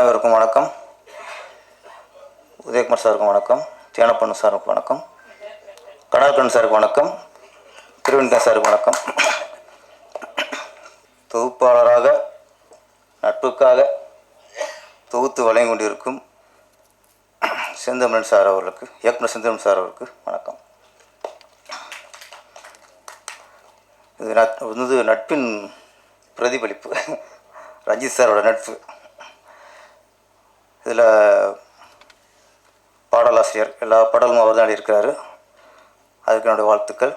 அனைவருக்கும் வணக்கம். உதயகுமார் சாருக்கும் வணக்கம். தேனப்பண்ணு சாருக்கு வணக்கம். கடாக்கன் சாருக்கு வணக்கம். திருவெண்கா சாருக்கு வணக்கம். தொகுப்பாளராக நட்புக்காக தொகுத்து வழங்கி கொண்டிருக்கும் செந்தமிழன் சார் அவர்களுக்கு இயக்குனர் செந்தமிழன் சார் அவர்களுக்கு வணக்கம். இது நட் வந்து நட்பின் பிரதிபலிப்பு. ரஞ்சித் சாரோட நட்பு. இதில் பாடலாசிரியர் எல்லா பாடலும் அவர் தான் இருக்கிறார் அதுக்கு என்னுடைய வாழ்த்துக்கள்.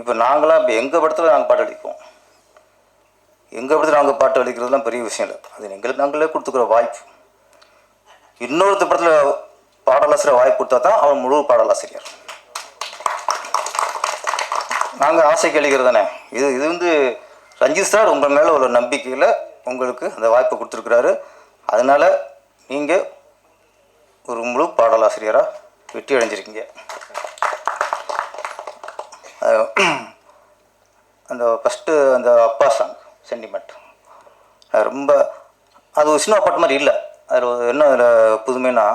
இப்போ நாங்களாம் இப்போ எங்கள் படத்தில் நாங்கள் பாட்டு அடிப்போம்? எங்கள் படத்தில் நாங்கள் பாட்டு அடிக்கிறதுலாம் பெரிய விஷயம் இல்லை. அது எங்களுக்கு நாங்களே கொடுத்துக்கிற வாய்ப்பு. இன்னொருத்த படத்தில் பாடலாசிரியர் வாய்ப்பு கொடுத்தா தான் அவன் முழு பாடலாசிரியர். நாங்கள் ஆசைக்கு அளிக்கிறது தானே? இது இது வந்து ரஞ்சித் சார் உங்கள் மேலே உள்ள நம்பிக்கையில் உங்களுக்கு அந்த வாய்ப்பை கொடுத்துருக்குறாரு. அதனால் நீங்கள் ஒரு முழு பாடலாசிரியராக வெற்றி அடைஞ்சிருக்கீங்க. அந்த ஃபஸ்ட்டு அந்த அப்பா சாங் சென்டிமெண்ட் ரொம்ப அது ஒரு சினிமா பாட்டு மாதிரி இல்லை. அதில் என்ன அதில் புதுமைனா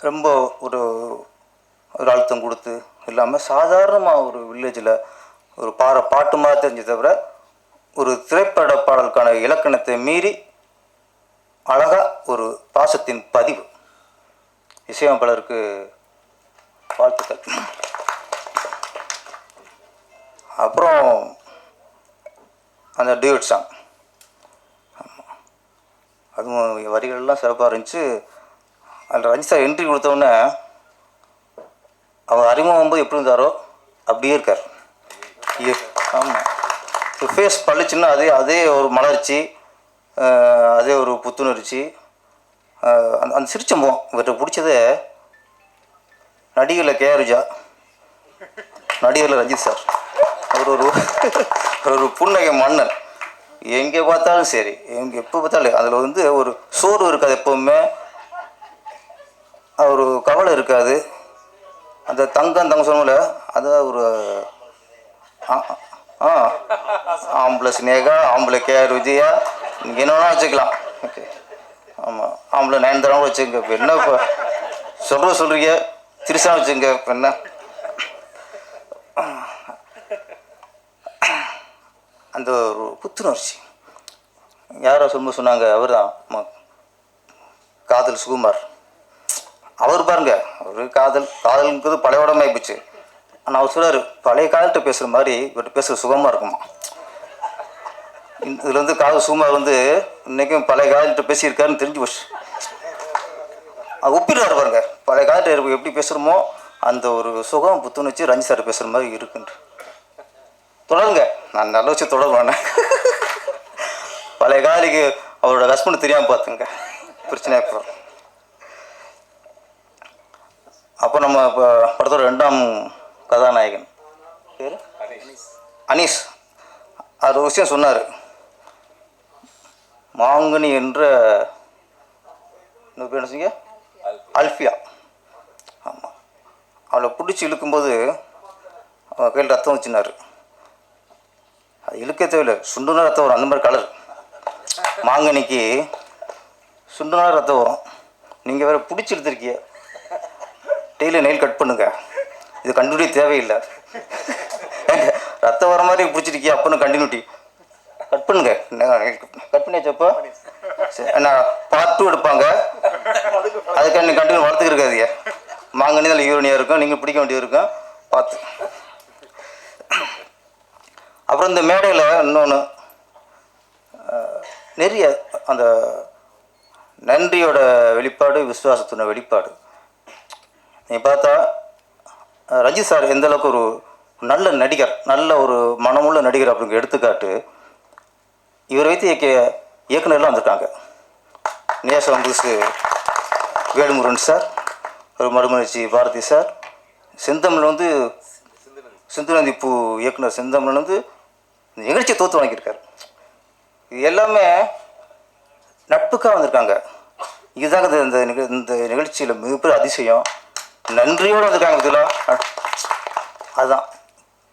ரொம்ப ஒரு ஒரு அழுத்தம் கொடுத்து இல்லாமல் சாதாரணமாக ஒரு வில்லேஜில் ஒரு பாற பாட்டு மாதிரி தெரிஞ்சு தவிர ஒரு திரைப்பட பாடலுக்கான இலக்கணத்தை மீறி அழகாக ஒரு பாசத்தின் பதிவு. இசையமைப்பாளருக்கு வாழ்த்துக்கள். அப்புறம் அந்த டியூட் சாங் அதுவும் வரிகள்லாம் சிறப்பாக இருந்துச்சு. அதில் ரஞ்சித் சார் என்ட்ரி கொடுத்தோடனே அவர் அறிமுகம் போது எப்படி இருந்தாரோ அப்படியே இருக்கார். ஆமாம் ஃபேஸ் பளிச்சுன்னா அதே அதே ஒரு மலர்ச்சி அதே ஒரு புத்துணர்ச்சி. அந்த அந்த சிரிச்ச முகம் இவர்கிட்ட பிடிச்சது நடிகரில் கேஆர்ஜா நடிகரில் ரஞ்சித் சார். அவர் ஒரு ஒரு புன்னகை மன்னன். எங்கே பார்த்தாலும் சரி எங்கே எப்போ பார்த்தாலும் அதில் வந்து ஒரு சோர்வு இருக்காது எப்போவுமே. ஒரு கவலை இருக்காது. அந்த தங்கம் தங்க சொன்னோம்ல அது ஒரு ஆ- ஆ ஆம்பளை ஸ்னேகா ஆம்பளை கேஆர் விஜயா நீங்கள் என்ன வேணால் வச்சுக்கலாம். ஓகே. ஆமாம் ஆம்பளை நயன்தாராவும் வச்சுங்க இப்போ என்ன இப்போ சொல்கிற சொல்கிறீங்க திருசா வச்சுங்க இப்போ என்ன? அந்த ஒரு புத்துணர்ச்சி. யாரோ சொல்லும்போது சொன்னாங்க. அவர் தான் காதல் சுகுமார். அவர் பாருங்க. அவர் காதல் காதலுங்கிறது பழைய உடம்பு ஆயிப்போச்சு. ஆனால் அவர் சொல்றாரு பழைய காலத்தை பேசுகிற மாதிரி இவர்கிட்ட பேசுகிற சுகமாக இருக்குமா? இந்த- வந்து காது சுகுமார் வந்து இன்னைக்கும் பழைய காலத்தை பேசியிருக்காருன்னு தெரிஞ்சு போச்சு. ஒப்பிடுறாரு பாருங்க பழைய காலத்தை எப்படி பேசுகிறோமோ அந்த ஒரு சுகம் புத்துணர்ச்சி ரஞ்சி சார் பேசுகிற மாதிரி இருக்குன்ட்டு. தொடருங்க. நான் நல்ல வச்சு தொடருவேன் பழைய காலிக்கு அவரோட ஹஸ்பண்ட் தெரியாமல் பார்த்துங்க. பிரச்சனையாக போகிறோம் அப்போ நம்ம இப்போ படத்தோட ரெண்டாம் கதாநாயகன். பேர்? அனீஸ் அது ஒரு விஷயம் சொன்னார். மாங்கனி என்ற இன்னொரு பேர் என்ன அல்ஃபியா. ஆமாம் அவளை பிடிச்சி இழுக்கும்போது அவன் கையில் ரத்தம் வச்சுனாரு. அது இழுக்க தேவையில்லை. சுண்டுனா ரத்தம் வரும். அந்த மாதிரி கலர் மாங்கனிக்கு சுண்டுனா ரத்தம் வரும். நீங்கள் வேறு பிடிச்சி எடுத்திருக்கீங்க. டெய்லி நெயில் கட் பண்ணுங்கள் இது கண்டினியூட்டி தேவையில்லை. ரத்தம் வர மாதிரி பிடிச்சிருக்கியா? அப்புடின்னு கண்டினியூட்டி கட் பண்ணுங்க. கட் பண்ணியாச்சப்போ சரி பார்ட் டூ எடுப்பாங்க. அதுக்காக நீங்கள் கண்டினியூ வளர்த்துக்கு இருக்காதீங்க. மாங்கனி அதில் யூரினியாக இருக்கும். நீங்கள் பிடிக்க வேண்டியது இருக்கும். பார்த்து. அப்புறம் இந்த மேடையில் இன்னொன்று நிறைய அந்த நன்றியோட வெளிப்பாடு விசுவாசத்தின வெளிப்பாடு. நீ பார்த்தா ரஞ்சித் சார் எந்த அளவுக்கு ஒரு நல்ல நடிகர் நல்ல ஒரு மனமுள்ள நடிகர் அப்படிங்கிற எடுத்துக்காட்டு இவரை வைத்து இயக்கிய இயக்குனர்லாம் வந்திருக்காங்க. நேசம் புதுசு வேலுமுருகன் சார் ஒரு மறுமலர்ச்சி பாரதி சார் செந்தமிழ் வந்து சிந்துநந்தி பூ இயக்குனர் செந்தமிழ் வந்து இந்த நிகழ்ச்சியை தோற்று வாங்கியிருக்கார் இது எல்லாமே நட்புக்காக வந்திருக்காங்க. இதுதாங்க இந்த- இந்த நிக இந்த நிகழ்ச்சியில் மிகப்பெரிய அதிசயம். நன்றியோடு வந்திருக்காங்க பார்த்தீங்களா அதுதான்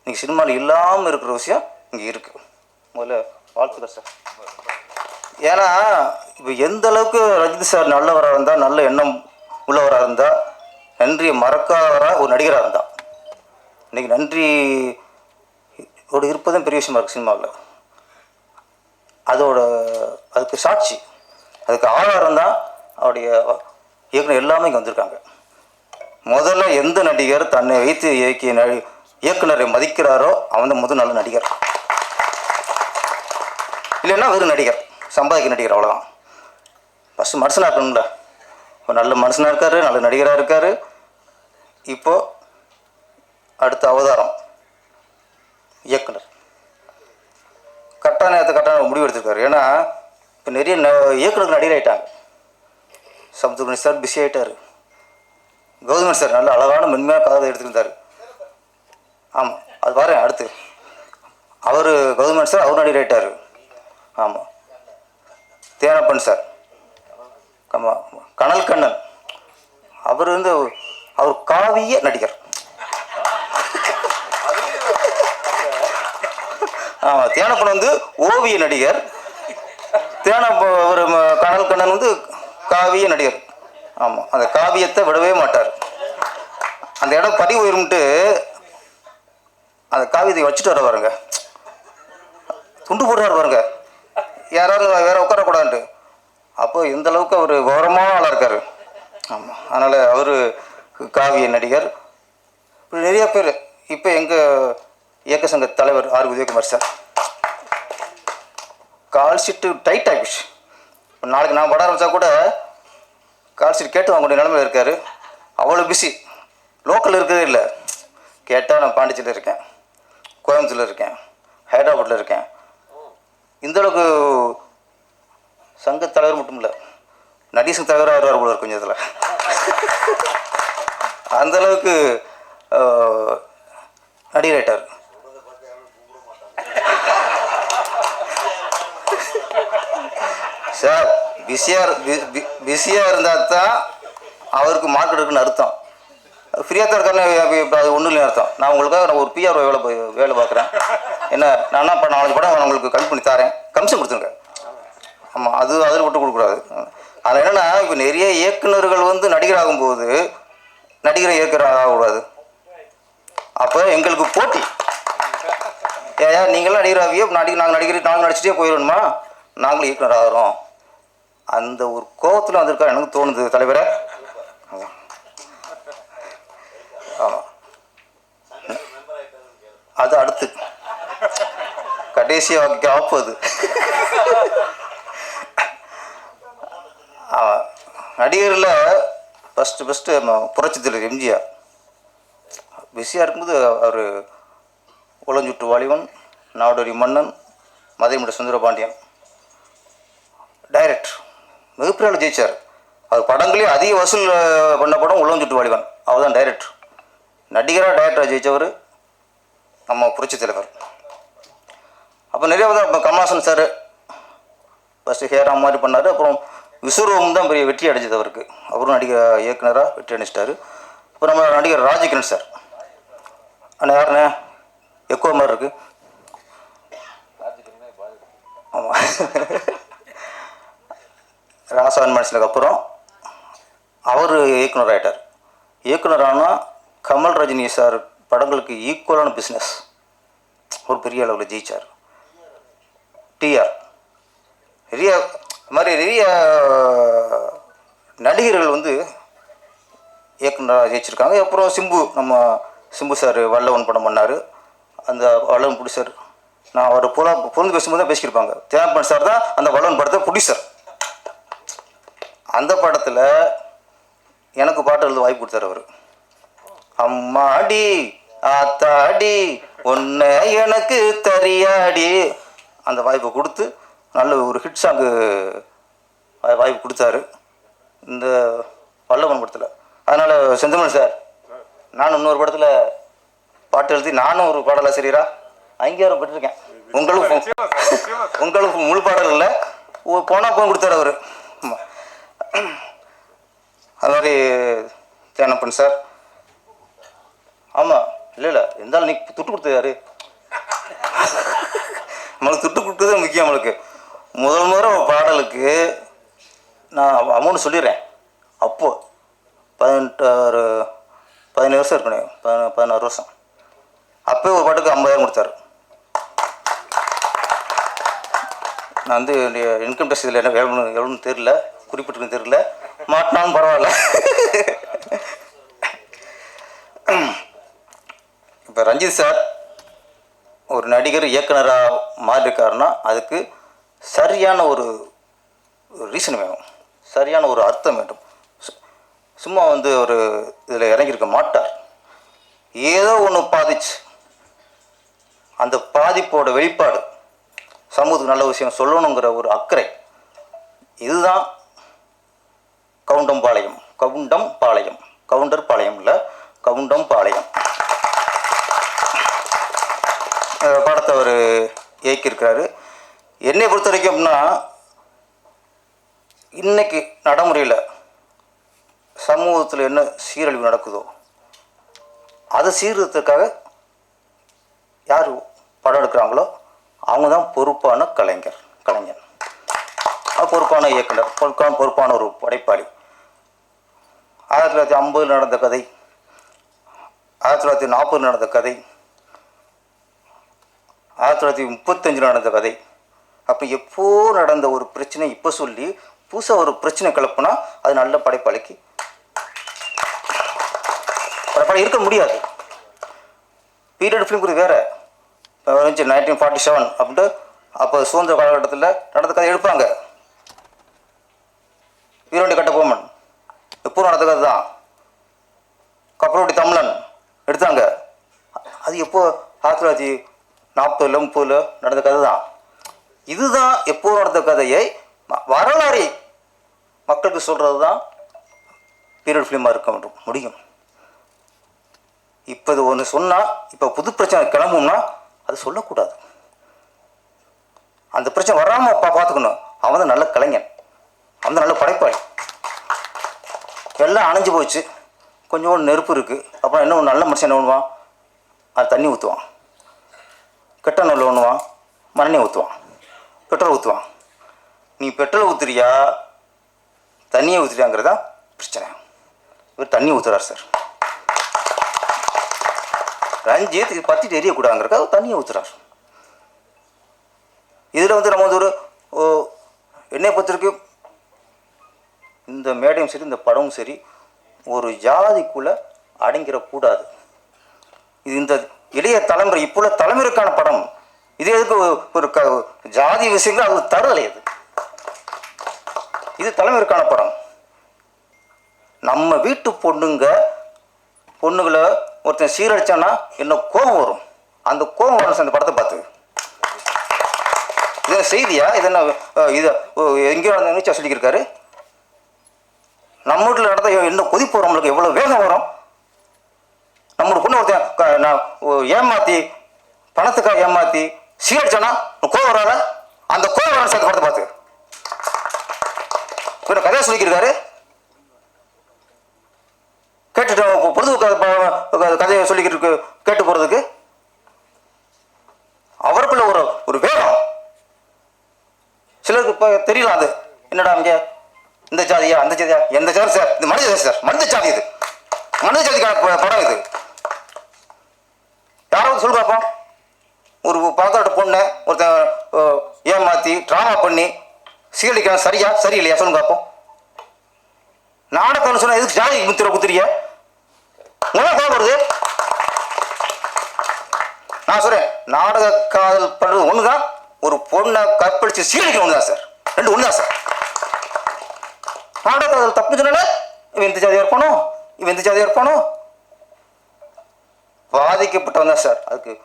நீங்கள் சினிமாவில் இல்லாமல் இருக்கிற விஷயம் இங்கே இருக்குது முதல்ல வாழ்த்துக்கள் சார். ஏன்னா இப்போ எந்த அளவுக்கு ரஜினி சார் நல்லவராக இருந்தால் நல்ல எண்ணம் உள்ளவராக இருந்தால் நன்றியை மறக்காதவராக ஒரு நடிகராக இருந்தால் இன்றைக்கி நன்றி ஒரு இருப்பதும் பெரிய விஷயமா இருக்குது சினிமாவில். அதோட அதுக்கு சாட்சி அதுக்கு ஆதாரம் தான் அவருடைய இயக்குனர் எல்லாமே இங்கே வந்திருக்காங்க. முதல்ல எந்த நடிகர் தன்னை வைத்து இயக்கிய நடி இயக்குனரை மதிக்கிறாரோ அவன் தான் முதல் நல்ல நடிகர். இல்லைன்னா வெறும் நடிகர் சம்பாதிக்க நடிகர் அவ்வளோதான் ஃபஸ்ட்டு மனுஷனாக இருக்கணும்ல. இப்போ நல்ல மனுஷனாக இருக்கார் நல்ல நடிகராக இருக்கார். இப்போ அடுத்த அவதாரம் இயக்குனர். கரெக்டான நேரத்தை கரெக்டான முடிவு எடுத்திருக்காரு. ஏன்னா இப்போ நிறைய ந நடிகர் ஆகிட்டாங்க சமுத்திரமணி சார் பிஸி ஆகிட்டார் கௌதமன் சார் நல்ல அழகான மென்மையான கதவை எடுத்திருந்தார். ஆமாம் அது பாரு அடுத்து. அவர் கௌதமன் சார் அவர் நடிகர் ஆகிட்டார் ஆமாம் தேனப்பன் சார். ஆமாம் கனல் கண்ணன். அவர் வந்து அவர் காவிய நடிகர். ஆமாம் தேனப்பன் வந்து ஓவிய நடிகர். தேனப்ப அவர் கனல் கண்ணன் வந்து காவிய நடிகர். ஆமாம் அந்த காவியத்தை விடவே மாட்டார். அந்த இடம் பதி உயரும்ட்டு அந்த காவியத்தை வச்சுட்டு வர பாருங்க. துண்டு போடுறாரு பாருங்க. யாராவது வேற உட்காரக்கூடாதுன்ட்டு. அப்போ இந்த அளவுக்கு அவர் கௌரவமான ஆளாக இருக்கார். ஆமாம் அதனால் அவர் காவிய நடிகர். இப்படி நிறைய பேர் இப்போ எங்கள் இயக்க சங்க தலைவர் R. Udayakumar sir. Call sheet tight ஆகிடுச்சு இப்போ நாளைக்கு நான் படம் ஆரம்பித்தா கூட கால் கேட்டு வாங்கக்கூடிய நிலமையில் இருக்கார். அவ்வளோ பிஸி லோக்கல் இருக்கவே இல்லை. கேட்டால் நான் பாண்டிச்சேரியில் இருக்கேன். கோயம்புத்தூரில் இருக்கேன். ஹைதராபாத்தில் இருக்கேன். இந்தளவுக்கு சங்க தலைவர் மட்டும் இல்லை. நடிசங்க தலைவராக வருவார் போல இருக்கும் இதில். அந்தளவுக்கு நடிகர் சார் பிஸியாக பிஸியாக இருந்தால் தான் அவருக்கு மார்க்கெட் இருக்குன்னு அர்த்தம். ஃப்ரீயாக தான் இருக்காருன்னு இப்போ அது ஒன்றும் இல்லை அர்த்தம். நான் உங்களுக்காக நான் ஒரு பிஆர் வேலை போய் வேலை பார்க்குறேன். என்ன நான் என்ன இப்போ நாலஞ்சு படம் நான் உங்களுக்கு கம்மி பண்ணி தரேன். கமிஷன் கொடுத்துருங்க. ஆமாம் அது அதில் விட்டு கொடுக்கக்கூடாது. அதில் என்னென்னா இப்போ நிறைய இயக்குனர்கள் வந்து நடிகர் ஆகும்போது நடிகரை இயக்குனர் ஆகக்கூடாது. அப்போ எங்களுக்கு போட்டி. ஏயா நீங்களாம் நடிகர் ஆகியோ நடிகர் நாங்கள் நடிகர் நாங்கள் நடிச்சிட்டே போயிடணுமா? நாங்களும் இயக்குனர் ஆகிறோம். அந்த ஒரு கோபத்தில் வந்திருக்கா எனக்கு தோணுது தலைவரை. ஆமாம் ஆமாம் அது அடுத்து. கடைசியாக வாக்கு அது. ஆமாம் நடிகரில் ஃபஸ்ட்டு ஃபஸ்ட்டு புரட்சி தலைவர் எம்ஜிஆர். பிஸியாக இருக்கும்போது அவர் உளஞ்சுட்டு வாலிபன் நாடோடி மன்னன் மதுரைமுட சுந்தரபாண்டியன். டைரக்டர் மிகப்பெரிய ஆள் ஜெயிச்சார். அவர் படங்களே அதிக வசூல் பண்ண படம் உளஞ்சுட்டு வாலிபன். அவர் தான் டைரக்டர் நடிகராக டைரக்டராக ஜெயித்தவர் நம்ம புரட்சி தலைவர். அப்போ நிறைய வந்து கமலாசன் சார் ஃபஸ்ட்டு ஹேராம் மாதிரி பண்ணார். அப்புறம் விஸ்வரூபம் தான் பெரிய வெற்றி அடைஞ்சது அவருக்கு. அவரும் நடிகர் இயக்குனராக வெற்றி அடைச்சிட்டாரு அப்புறம் நம்ம நடிகர் ராஜகிரண் சார் அண்ணா யாருண்ணே? எக்கோ மாதிரி இருக்குது ஆமாம் ராசான் மனுஷனுக்கு அப்புறம் அவர் இயக்குனர் ஆகிட்டார் இயக்குனர் ஆனால் கமல் ரஜினி சார் படங்களுக்கு ஈக்குவலான பிஸ்னஸ் ஒரு பெரிய அளவில் ஜெயிச்சார். டிஆர் நிறைய இது மாதிரி நிறைய நடிகர்கள் வந்து இயக்குனராக ஜெயிச்சிருக்காங்க. அப்புறம் சிம்பு நம்ம சிம்பு சார் வல்லவன் படம் பண்ணார். அந்த வல்லவன் ப்ரொடியூசர் நான் அவர் புல பொருந்து பேசும்போது தான் பேசியிருப்பாங்க தேவப்பன் சார் தான் அந்த வல்லவன் படத்தை ப்ரொடியூசர் அந்த படத்தில் எனக்கு பாட்டு எழுத வாய்ப்பு கொடுத்தாரு அவர். அம்மாடி ஆத்தாடி ஒன்று எனக்கு தெரியாடி. அந்த வாய்ப்பை கொடுத்து நல்ல ஒரு ஹிட் சாங்கு வாய்ப்பு கொடுத்தாரு. இந்த வல்லவன் படத்தில். அதனால் செந்தமன் சார் நானும் இன்னொரு படத்தில் பாட்டு எழுதி நானும் ஒரு பாடலாசிரியரா அங்கீகாரம் பெற்றிருக்கேன். உங்களுக்கு உங்களுக்கு முழு பாடல் இல்லை. போனால் போய் கொடுத்தாரு அவர். ஆமாம் அது மாதிரி தேனப்பன் சார். ஆமாம் இல்லை இல்லை இருந்தாலும் நீ துட்டு கொடுத்தது யாரு? நம்மளுக்கு துட்டு கொடுத்தது முக்கியம் நம்மளுக்கு. முதல் முறை பாடலுக்கு நான் அமௌண்ட் சொல்லிடுறேன். அப்போ பதினெட்டு ஒரு பதினேழு வருஷம் இருக்கணும் பதின பதினாறு வருஷம். அப்போ ஒரு பாட்டுக்கு ஐம்பதாயிரம் கொடுத்தாரு. நான் வந்து இன்கம் டேக்ஸ் இதில் என்ன எவ்வளோ எவ்வளோன்னு தெரில குறிப்பிட்டிருக்கு தெரில மாட்டினாலும் பரவாயில்ல. இப்போ ரஞ்சித் சார் ஒரு நடிகர் இயக்குனராக மாறியிருக்காருன்னா அதுக்கு சரியான ஒரு ரீசன் வேணும். சரியான ஒரு அர்த்தம் வேண்டும். சும்மா வந்து ஒரு இதில் இறங்கியிருக்க மாட்டார். ஏதோ ஒன்று பாதிச்சு. அந்த பாதிப்போட வெளிப்பாடு சமூகத்துக்கு நல்ல விஷயம் சொல்லணுங்கிற ஒரு அக்கறை. இதுதான் கவுண்டம்பாளையம். கவுண்டம் பாளையம் கவுண்டர் பாளையம் இல்லை கவுண்டம் பாளையம் படத்தை அவர் இயக்கியிருக்கிறாரு. என்னை பொறுத்த வரைக்கும்னா இன்றைக்கி இன்னைக்கு நடைமுறையில் சமூகத்தில் என்ன சீரழிவு நடக்குதோ அதை சீர்திருத்தத்துக்காக யார் படம் எடுக்கிறாங்களோ அவங்க தான் பொறுப்பான கலைஞர் கலைஞர் பொறுப்பான இயக்குனர் பொறுப்பான பொறுப்பான ஒரு படைப்பாளி. ஆயிரத்தி தொள்ளாயிரத்தி ஐம்பதில் நடந்த கதை ஆயிரத்தி தொள்ளாயிரத்தி நாற்பதில் நடந்த கதை ஆயிரத்தி தொள்ளாயிரத்தி முப்பத்தஞ்சில் நடந்த கதை. அப்போ எப்போ நடந்த ஒரு பிரச்சனை இப்போ சொல்லி புதுசாக ஒரு பிரச்சனை கிளப்புனா அது நல்ல படைப்பாளிக்கு படைப்பாளி இருக்க முடியாது. பீரியட் ஃபிலிம் குறித்து வேறு. இப்போ நைன்டீன் ஃபார்ட்டி செவன் அப்படின்ட்டு அப்போ சுதந்திர காலகட்டத்தில் நடந்த கதை எடுப்பாங்க வீரண்டி கட்ட போமன் எப்போ தான் கப்பரோட்டி தமிழன். எடுத்தாங்க. அது எப்போ? ஆயிரத்தி தொள்ளாயிரத்தி நாற்பதுல முப்பதுல நடந்த கதை தான் இதுதான் எப்போ நடந்த கதையை ம- வரலாறை மக்களுக்கு சொல்கிறது தான் பீரியட் ஃபிலிமாக இருக்க வேண்டும். முடியும். இப்போ இது ஒன்று சொன்னால் இப்போ புது பிரச்சனை கிளம்பும்னா அது சொல்லக்கூடாது. அந்த பிரச்சனை வராமல் பா பார்த்துக்கணும் அவன் தான் நல்ல கலைஞன். அவன் நல்ல படைப்பாளி. எல்லாம் அணைஞ்சு போச்சு கொஞ்சோண்டு நெருப்பு இருக்குது அப்புறம் என்ன நல்ல மனுஷன் என்ன பண்ணுவான்? அது தண்ணி ஊற்றுவான் கெட்ட நெல் பண்ணுவான். மண்ணெண்ணெய் ஊற்றுவான் பெட்ரோல் ஊற்றுவான் நீ பெட்ரோல் ஊற்றுறியா தண்ணியை ஊற்றுறியாங்கிறதா பிரச்சனை. இவர் தண்ணி ஊற்றுறார் சார். ரஞ்சித் இது பத்திட்டு எரியக்கூடாதுங்கிறக்க அவர் தண்ணியை ஊற்றுறார் இதில் வந்து நம்ம வந்து ஒரு ஓ, பொறுத்த வரைக்கும் இந்த மேடையும் சரி இந்த படமும் சரி ஒரு ஜாதிக்குள்ளே அடங்கிடக்கூடாது இது இந்த இளைய தலைமுறை இப்போ உள்ள தலைமுறைக்கான படம். இது எதுக்கு ஒரு- க ஜாதி விஷயங்கள் அது தருதலை அது. இது தலைமுறைக்கான படம். நம்ம வீட்டு பொண்ணுங்க பொண்ணுங்களை ஒருத்தன் சீரழிச்சான்னா என்ன கோபம் வரும்? அந்த கோபம் வரும் அந்த படத்தை பார்த்து. இது செய்தியா? இது என்ன இது எங்கேயோ நடந்த சொல்லிக்கிருக்காரு. சொல்லியிருக்காரு நம்ம வீட்டில் நடந்த இன்னும் கொதிப்பு வரும் நம்மளுக்கு. எவ்வளோ வேகம் வரும். நம்மளோட பொண்ணு ஒருத்தன் நான் ஏமாத்தி பணத்துக்காக ஏமாத்தி சீரடிச்சானா கோவம் வராத? அந்த கோவம் வர சார் படத்தை பார்த்து இப்போ கதையை சொல்லிக்கிருக்காரு. கேட்டுட்டு பொழுது கதையை சொல்லிக்கிட்டு இருக்கு கேட்டு போகிறதுக்கு அவருக்குள்ள ஒரு ஒரு வேகம். சிலருக்கு இப்போ தெரியல அது. என்னடா இங்கே இந்த ஜாதியா அந்த ஜாதியா எந்த ஜாதி சார்? இது மனித ஜாதி சார் மனித ஜாதி இது. மனித ஜாதிக்கான படம் இது. யாராவது சொல்லு பார்ப்போம் ஒரு பணத்தோட பொண்ணை ஒருத்தன் அஹ், ஏமாத்தி ட்ராமா பண்ணி சீரழிக்கிறான் சரியா சரியில்லையா? சொல்லுங்க பார்ப்போம் நாடகம்னு சொன்னால் எதுக்கு ஜாதி முத்திர குத்துறிய உங்களுக்கு கோபம் வருது? நான் சொல்றேன் நாடக காதல் பண்றது ஒண்ணுதான் ஒரு பொண்ணை கற்பழிச்சு சீரழிக்க ஒண்ணுதான் சார். ரெண்டு ஒண்ணுதான் சார். நாடக காதல் தப்பு இவன் இந்த ஜாதியாக இருப்பானோ? இவன் இந்த ஜாதியாக இருப்பானோ? பாதிக்கப்பட்டவன் தான் சார். அதுக்கு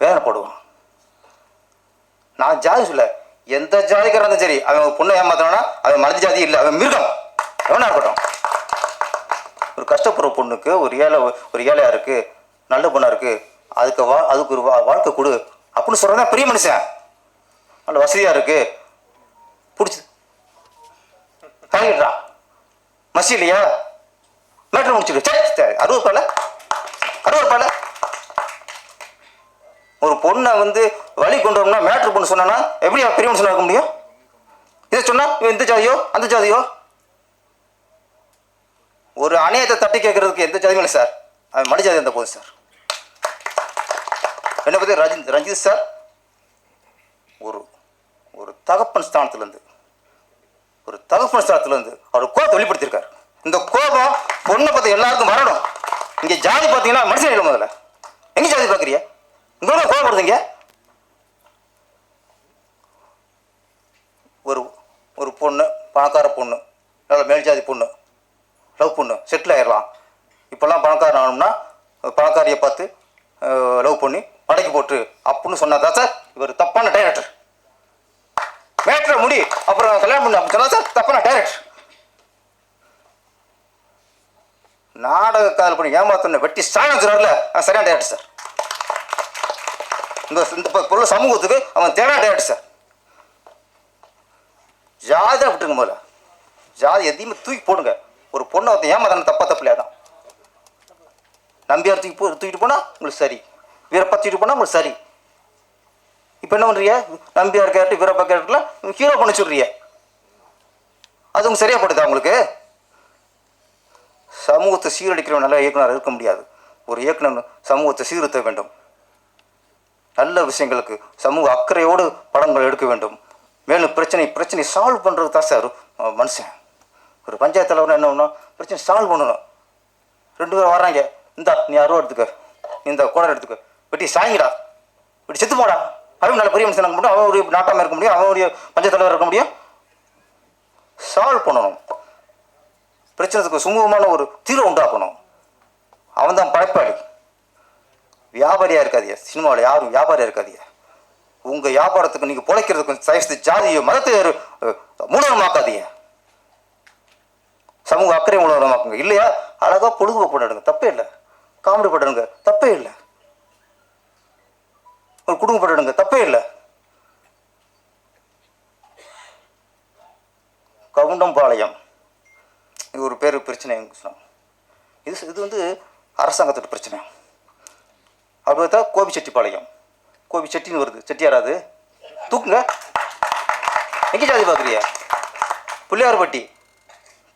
வேதனைப்படுவான் நான் ஜாதி சொல்ல எந்த ஜாதிக்காரன் இருந்தாலும் சரி அவன் பொண்ணை ஏமாத்தானா அவன் மனித ஜாதி இல்லை. அவன் மிருகம். எவனா இருக்கட்டும். ஒரு கஷ்டப்படுற பொண்ணுக்கு ஒரு ஏழை ஒரு ஏழையாக இருக்குது நல்ல பொண்ணாக இருக்குது அதுக்கு வா அதுக்கு ஒரு வா- வாழ்க்கை கொடு அப்படின்னு சொல்றதான் பெரிய மனுஷன். நல்ல வசதியாக இருக்குது பிடிச்சி. தலையிடுறா மசி இல்லையா மேட்ரு முடிச்சுட்டு சே அறுபது ரூபாயில அறுபது ரூபாயில ஒரு பொண்ணை வந்து வழி கொண்டு வரணும்னா மேட்ரு பொண்ணு சொன்னா எப்படி அவ பெரிய இருக்க முடியும் இதை சொன்னா இவன் இந்த ஜாதியோ? அந்த ஜாதியோ? ஒரு அணையத்தை தட்டி கேட்கறதுக்கு எந்த ஜாதியும் இல்லை சார். அவன் மடி ஜாதி இருந்த போதும் சார். என்னை பற்றி ரஜித் ரஞ்சித் சார் ஒரு ஒரு தகப்பன் ஸ்தானத்துலேருந்து ஒரு தகப்பன் ஸ்தானத்துலேருந்து அவர் கோபத்தை வெளிப்படுத்தியிருக்காரு. இந்த கோபம் பொண்ணை பற்றி எல்லாருக்கும் வரணும். இங்கே ஜாதி பார்த்தீங்கன்னா மனுஷன் இல்லை முதல்ல. எங்கே ஜாதி பார்க்குறியா இங்கே கோபம் ஒரு ஒரு பொண்ணு பணக்கார பொண்ணு நல்ல மேல் ஜாதி பொண்ணு லவ் பொண்ணு செட்டில் ஆயிடலாம் இப்போல்லாம் பணக்காரன் ஆகணும்னா பணக்காரியை பார்த்து லவ் பண்ணி மடக்கி போட்டு அப்படின்னு சொன்னாதான் சார் இவர் தப்பான டைரக்டர் மேட்ரை முடி. அப்புறம் கல்யாணம் பண்ண சொன்னா சார் தப்பான டைரக்டர் நாடக கால் பண்ணி ஏமாத்தன வெட்டி சாணச்சுறாருல சரியான டைரக்டர் சார். இந்த இந்த பொருள் சமூகத்துக்கு அவன் தேடா டைரக்டர் சார். ஜாதி விட்டுருங்க முதல்ல. ஜாதி எதையுமே தூக்கி போடுங்க. ஒரு பொண்ணை ஒருத்தன் ஏமாத்தான தப்பா தப்பில்லையா தான் நம்பியார் தூக்கி போ தூக்கிட்டு போனால் உங்களுக்கு சரி. வீரப்பா தூக்கிட்டு போனால் உங்களுக்கு சரி. இப்போ என்ன பண்ணுறிய நம்பியார் கேரக்டர் வீரப்பா கேரக்டரில் ஹீரோ பண்ண சொல்றிய அது சரியா படுதா உங்களுக்கு? சமூகத்தை சீரடிக்கிற நல்ல இயக்குனர் இருக்க முடியாது. ஒரு இயக்குனர் சமூகத்தை சீர்திருத்த வேண்டும். நல்ல விஷயங்களுக்கு சமூக அக்கறையோடு படங்கள் எடுக்க வேண்டும். மேலும் பிரச்சனை பிரச்சனை சால்வ் பண்ணுறது தான் சார் மனுஷன். ஒரு பஞ்சாயத்து தலைவர் என்ன பண்ணணும் பிரச்சனை சால்வ் பண்ணணும். ரெண்டு பேரும் வர்றாங்க. இந்தா நீ அருவா எடுத்துக்க. நீ இந்த குடம் எடுத்துக்க. வெட்டி சாய்ங்கடா. வெட்டி செத்து போடா. அவன் நல்ல பெரிய மனுஷன் முடியும். அவன் ஒரு நாட்டாமல் இருக்க முடியும். அவன் ஒரு தலைவர் இருக்க முடியும். சால்வ் பண்ணணும். பிரச்சனைக்கு சுமூகமான ஒரு தீர்வு உண்டாக்கணும். அவன் தான் படைப்பாளி. வியாபாரியாக இருக்காதியா சினிமாவில் யாரும் வியாபாரியாக இருக்காதியா உங்கள் வியாபாரத்துக்கு நீங்கள் பிழைக்கிறதுக்கு சைஸ்து ஜாதியோ மதத்தை அஹ், சமூக அக்கறை மூலதனமாக்குங்க இல்லையா? அழகாக பொழுதுபோக்கு கொண்டாடுங்க தப்பே இல்லை. காமெடி படுங்க தப்பே இல்லை. ஒரு குடும்ப தப்பே இல்லை. கவுண்டம்பாளையம். இது ஒரு பேர் பிரச்சனை சொன்னாங்க. இது இது வந்து அரசாங்கத்தோட பிரச்சனை. அப்படி பார்த்தா கோபிச்செட்டிப்பாளையம். கோபிச்செட்டின்னு வருது. செட்டியாராது தூக்குங்க. எங்கே ஜாதி பார்க்குறியா பிள்ளையார்பட்டி.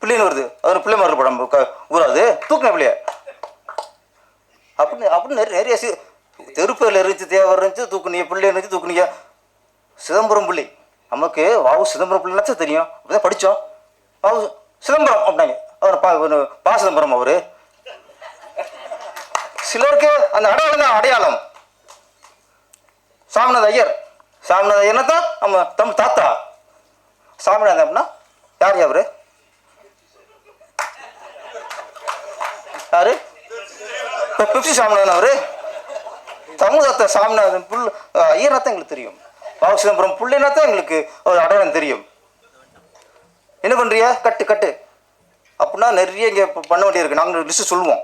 பிள்ளைன்னு வருது. அது பிள்ளைமாரில் படம்? ஊராது. தூக்குங்க பிள்ளைய. அப்படின்னு அப்படின்னு நிறைய நிறைய தெருப்பேரில் இருந்துச்சு தேவர் இருந்துச்சு தூக்குனிய பிள்ளை இருந்துச்சு தூக்குனியா சிதம்பரம் பிள்ளை. நமக்கு வாவு சிதம்பரம் பிள்ளைனாச்சும் தெரியும். அப்படிதான் படித்தோம் வாவு சிதம்பரம் அப்படின்னாங்க. அவர் பா பா சிதம்பரம் அவர். சிலருக்கு அந்த அடையாளம் தான் அடையாளம். சாமிநாத ஐயர். சாமிநாத ஐயர்னா தான் நம்ம தமிழ் தாத்தா. சாமிநாதன் அப்படின்னா யார் அவரு? யாரு? பெப்சி சாமிநாதன் அவரு. சமூகத்தை தாத்தா சாமிநாதன் புல் ஐயர்னா எங்களுக்கு தெரியும். பாபு சிதம்பரம் புள்ளினா தான் எங்களுக்கு ஒரு அடையாளம் தெரியும். என்ன பண்ணுறியா கட்டு கட்டு. அப்படின்னா நிறைய இங்கே பண்ண வேண்டியிருக்கு. நாங்கள் லிஸ்ட்டு சொல்லுவோம்.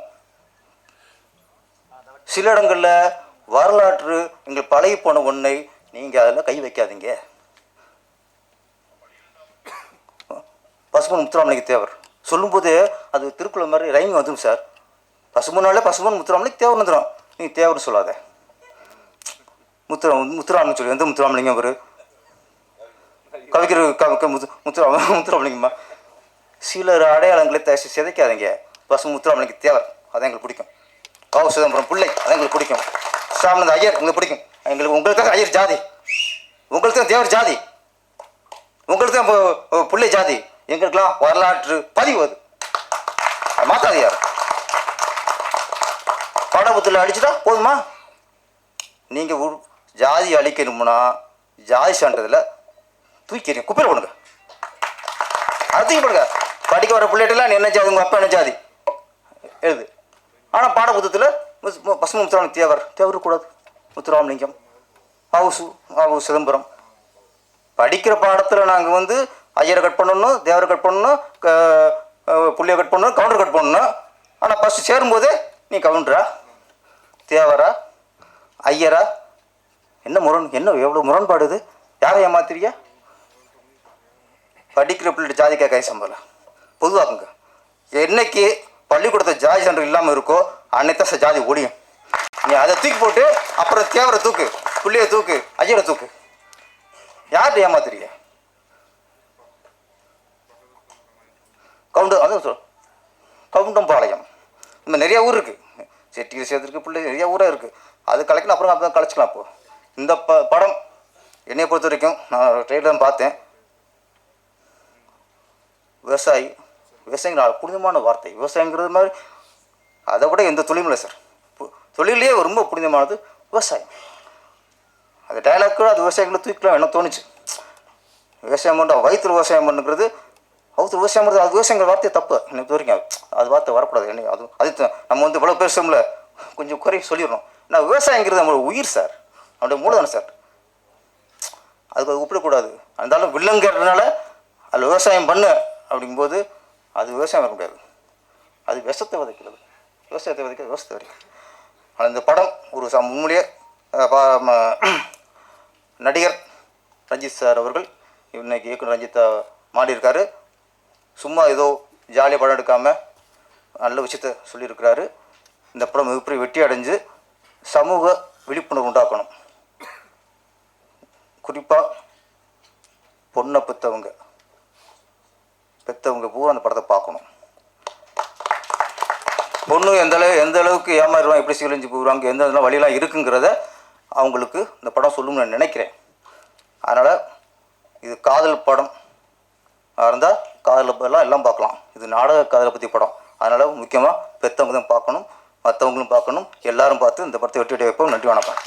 சில இடங்களில் வரலாற்று எங்கள் பழகி போன ஒன்றை நீங்கள் அதில் கை வைக்காதீங்க. பசுமன் முத்துராமலிங்க தேவர். சொல்லும்போது அது திருக்குறள் மாதிரி ரைமிங் வந்துடும் சார். பசுமனாலே பசுமன் முத்துராமலிங்க தேவர் வந்துடும் நீங்கள் தேவர்னு சொல்லாத. முத்துரா முத்துராமன் சொல்லி எந்த முத்துராமலிங்கம் அவர்? கவிக்கிற கவிக்க முத்து முத்துரா முத்துராமலிங்கம்மா. சிலர் அடையாளங்களை த சிதைக்காதீங்க. பசு முத்துராமலிங்க தேவர். அதான் எங்களுக்கு பிடிக்கும். காவு சிதம்பரம் பிள்ளை அதான் எங்களுக்கு பிடிக்கும். சாமந்த ஐயர் உங்களுக்கு பிடிக்கும். எங்களுக்கு உங்களுக்கு தான் ஐயர் ஜாதி. உங்களுக்கு தான் தேவர் ஜாதி. உங்களுக்கு தான் பிள்ளை ஜாதி. எங்களுக்கெல்லாம் வரலாற்று பதிவு அது. அது மாத்தாது யார் பாடபுத்தில் அடிச்சுட்டா போதுமா? நீங்கள் ஜாதி அழிக்கணும்னா ஜாதி சான்றதில் தூக்கிறீங்க குப்பையில் போடுங்க. அதை தூக்கி போடுங்க. படிக்க வர பிள்ளைகிட்டலாம் நீ என்ன ஜாதி உங்கள் அப்பா என்ன ஜாதி? எழுது. ஆனால் பாடபுத்தத்தில் பசும முத்துராமலிங்க தேவர். தேவர் கூடாது முத்துராமலிங்கம் ஹவுசு ஹவு சிதம்பரம். படிக்கிற பாடத்தில் நாங்கள் வந்து ஐயரை கட் பண்ணணும் தேவரை கட் பண்ணணும் க- புள்ளியை கட் பண்ணணும் கவுண்டர் கட் பண்ணணும். ஆனால் ஃபஸ்ட்டு சேரும்போதே நீ கவுண்டரா? தேவரா? ஐயரா? என்ன முரண் என்ன எவ்வளோ முரண்பாடு இது? யாரை ஏமாத்துறியா படிக்கிற பிள்ளைட்டு ஜாதி கை சம்பளம் பொதுவாகுங்க என்னைக்கு பள்ளிக்கூடத்தை ஜாதி சான்று இல்லாமல் இருக்கோ அன்னைத்தான் ஜாதி ஒடியும். நீ அதை தூக்கி போட்டு அப்புறம் தேவரை தூக்கு பிள்ளைய தூக்கு ஐயரை தூக்கு. யார்கிட்ட ஏமாத்துறீங்க? அதுவும் சொல். கவுண்டம்பாளையம். இந்த நிறைய ஊர் இருக்குது செட்டியில் சேர்த்துருக்கு பிள்ளை நிறைய ஊராக இருக்குது அது கலைக்கணும் அப்புறம் அப்போ கலைச்சிக்கலாம் இப்போ. இந்த ப படம் என்னை பொறுத்த வரைக்கும் நான் ட்ரெய்லர் பார்த்தேன். விவசாயி விவசாயிங்கிற புனிதமான வார்த்தை. விவசாயங்கிறது மாதிரி அதை விட எந்த தொழிலும் இல்லை சார். பு- தொழிலே ரொம்ப புனிதமானது விவசாயம். அந்த டைலாக் கூட அது விவசாயிகளை தூக்கலாம் என்ன தோணுச்சு? விவசாயம் பண்ண வயிற்று விவசாயம் பண்ணுங்கிறது அவுத்து விவசாயம் பண்ணுறது அது விவசாயங்கிற வார்த்தையை தப்பு. எனக்கு வரைக்கும் அது வார்த்தை வரக்கூடாது. என்ன அது அது நம்ம வந்து இவ்வளோ பேசுகிறோம்ல கொஞ்சம் குறை சொல்லிடணும். நான் விவசாயங்கிறது நம்மளோட உயிர் சார். அவனுடைய மூலதனம் சார். அதுக்கு அது ஒப்பிடக்கூடாது. இருந்தாலும் வில்லங்கிறதுனால அதில் விவசாயம் பண்ணு அப்படிங்கும்போது அது விவசாயம் வர முடியாது. அது விஷத்தை விதைக்கிறது. விவசாயத்தை விதைக்கிறது விவசாயத்தை விதைக்கிறது. ஆனால் இந்த படம் ஒரு ச உண்மையிலேயே பா- ம- நடிகர் ரஞ்சித் சார் அவர்கள் இன்னைக்கு இயக்குனர் ரஞ்சித்தா மாடியிருக்காரு சும்மா ஏதோ ஜாலியாக படம் எடுக்காமல் நல்ல விஷயத்த சொல்லியிருக்கிறாரு. இந்த படம் மிகப்பெரிய வெற்றி அடைஞ்சு சமூக விழிப்புணர்வு உண்டாக்கணும். குறிப்பாக பொண்ணை பெற்றவங்க பெற்றவங்க பூரா அந்த படத்தை பார்க்கணும். பொண்ணு எந்த அளவு எந்த அளவுக்கு ஏமாறுவாங்க எப்படி சீரழிஞ்சு போகிறாங்க எந்த இதெல்லாம் வழியெல்லாம் இருக்குங்கிறத அவங்களுக்கு இந்த படம் சொல்லும்னு நான் நினைக்கிறேன். அதனால் இது காதல் படம். இருந்தால் காதல் எல்லாம் எல்லாம் பார்க்கலாம். இது நாடக காதலை பற்றி படம். அதனால் முக்கியமாக பெற்றவங்க தான் பார்க்கணும் மற்றவங்களும் பார்க்கணும் எல்லாரும் பார்த்து இந்த படத்தை வெட்டி அடைய வைப்போம். நன்றி வணக்கம்.